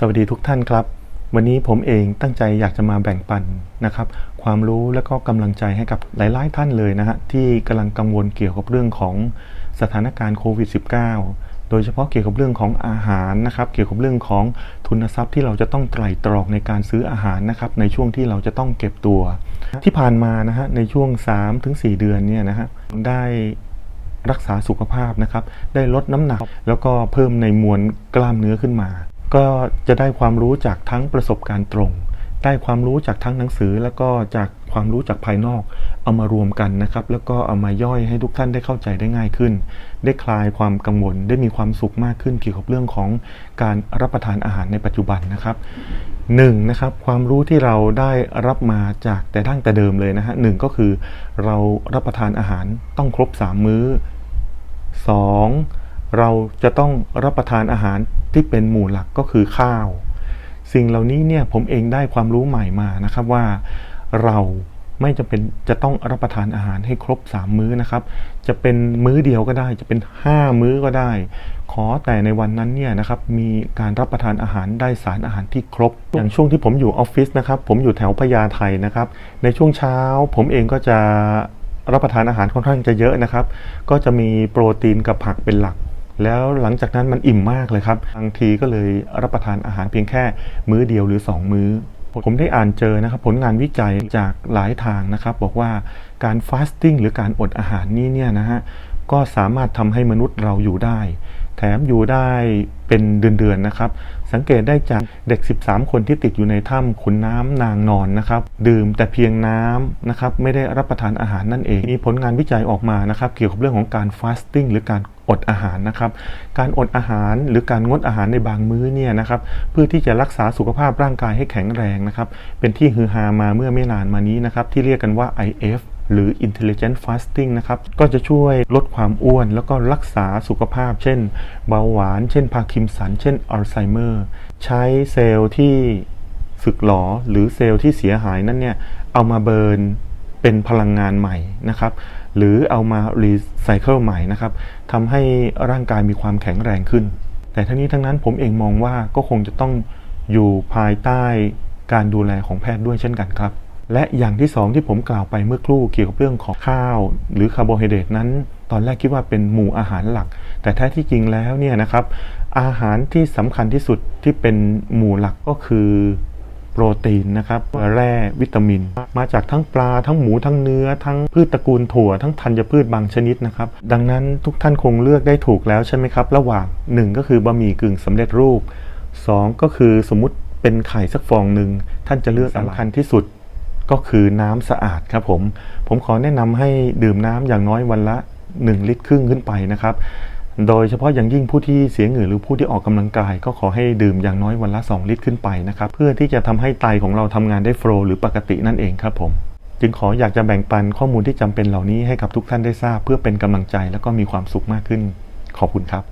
สวัสดีทุกท่านครับ วันนี้ผมเองตั้งใจอยากจะมาแบ่งปันนะครับ ความรู้และก็กำลังใจให้กับหลายๆท่านเลยนะฮะที่กำลังกังวลเกี่ยวกับเรื่องของสถานการณ์โควิด -19 โดยเฉพาะเกี่ยวกับเรื่องของอาหารนะครับ เกี่ยวกับเรื่องของทุนทรัพย์ที่เราจะต้องไตร่ตรองในการซื้ออาหารนะครับ ในช่วงที่เราจะต้องเก็บตัว ที่ผ่านมานะฮะในช่วง 3-4 เดือนเนี่ยนะฮะได้รักษาสุขภาพนะครับ ได้ลดน้ำหนัก แล้วก็เพิ่มในมวลกล้ามเนื้อขึ้นมา ก็จะได้ความรู้จากทั้งประสบการณ์ตรง ได้ความรู้จากทั้งหนังสือ แล้วก็จากความรู้จากภายนอก เอามารวมกันนะครับ แล้วก็เอามาย่อยให้ทุกท่านได้เข้าใจได้ง่ายขึ้น ได้คลายความกังวล ได้มีความสุขมากขึ้นเกี่ยวกับเรื่องของการรับประทานอาหารในปัจจุบันนะครับหนึ่งนะครับความรู้ที่เราได้รับมาจากแต่ดั้งแต่เดิมเลยนะฮะหนึ่งก็คือเรารับประทานอาหารต้องครบสามมื้อ 2. เราจะต้องรับประทานอาหารที่เป็นหมู่หลักก็คือข้าว สิ่งเหล่านี้เนี่ยผมเองได้ความรู้ใหม่มานะครับว่าเราไม่จำเป็นจะต้องรับประทานอาหารให้ครบ 3 มื้อนะครับ จะเป็นมื้อเดียวก็ได้ จะเป็น 5 มื้อก็ได้ ขอแต่ในวันนั้นเนี่ยนะครับ มีการรับประทานอาหารได้สารอาหารที่ครบ อย่างช่วงที่ผมอยู่ออฟฟิศนะครับ ผมอยู่แถวพญาไทนะครับ ในช่วงเช้าผมเองก็จะรับประทานอาหารค่อนข้างจะเยอะนะครับ ก็จะมีโปรตีนกับผักเป็นหลัก แล้วหลังจากนั้นมันอิ่มมากเลยครับบางทีก็เลยรับประทานอาหารเพียงแค่มื้อเดียวหรือ 2 มื้อ ผมได้อ่านเจอนะครับผลงานวิจัยจากหลายทางนะครับ บอกว่าการฟาสติ้งหรือการอดอาหารนี่เนี่ยนะฮะก็สามารถทำให้มนุษย์เราอยู่ได้ แถมอยู่ได้เป็นเดือนๆนะครับ สังเกตได้จากเด็ก 13 คนที่ติดอยู่ในถ้ำขุนน้ำนางนอนนะครับ ดื่มแต่เพียงน้ำนะครับ ไม่ได้รับประทานอาหารนั่นเอง มีผลงานวิจัยออกมานะครับ เกี่ยวกับเรื่องของการฟาสติ้งหรือการอดอาหารนะครับ การอดอาหารหรือการงดอาหารในบางมื้อเนี่ยนะครับ เพื่อที่จะรักษาสุขภาพร่างกายให้แข็งแรงนะครับ เป็นที่ฮือฮามาเมื่อไม่นานมานี้นะครับ ที่เรียกกันว่า IF หรือ intelligent fasting นะครับ ก็จะช่วยลดความอ้วน แล้วก็รักษาสุขภาพ เช่น เบาหวาน เช่นพาร์คินสัน เช่นอัลไซเมอร์ ใช้เซลล์ที่สึกหรอหรือเซลล์ที่เสียหายนั้นเนี่ย เอามาเบิร์นเป็นพลังงานใหม่นะครับ หรือเอามารีไซเคิลใหม่นะครับทำให้ร่างกายมีความแข็งแรงขึ้น แต่ทั้งนี้ทั้งนั้นผมเองมองว่าก็คงจะต้องอยู่ภายใต้การดูแลของแพทย์ด้วยเช่นกันครับ และอย่างที่สองที่ผมกล่าวไปเมื่อครู่เกี่ยวกับเรื่องของข้าว หรือคาร์โบไฮเดรตนั้น ตอนแรกคิดว่าเป็นหมู่อาหารหลัก แต่แท้ที่จริงแล้วเนี่ยนะครับอาหารที่สำคัญที่สุดที่เป็นหมู่หลักก็คือโปรตีนนะครับแร่วิตามิน มาจากทั้งปลาทั้งหมูทั้งเนื้อ ทั้งพืชตระกูลถั่วทั้งธัญพืชบางชนิดนะครับ ดังนั้นทุกท่านคงเลือกได้ถูกแล้วใช่ไหมครับ ระหว่าง 1 ก็คือบะหมี่กึ่งสำเร็จรูป 2 ก็คือสมมติเป็นไข่สักฟองหนึ่งท่านจะเลือกสำคัญที่สุด ก็คือน้ำสะอาดครับผมผมขอแนะนำให้ดื่มน้ำอย่างน้อยวันละ 1 ลิตรครึ่งขึ้นไปนะครับ โดยเฉพาะอย่างยิ่งผู้ที่เสียเหงื่อหรือผู้ที่ออกกำลังกาย ก็ขอให้ดื่มอย่างน้อยวันละ 2 ลิตรขึ้นไปนะครับ เพื่อที่จะทำให้ไตของเราทำงานได้โฟล์หรือปกตินั่นเองครับผมจึงขออยากจะแบ่งปันข้อมูลที่จำเป็นเหล่านี้ให้กับทุกท่านได้ทราบ เพื่อเป็นกำลังใจและก็มีความสุขมากขึ้น ขอบคุณครับ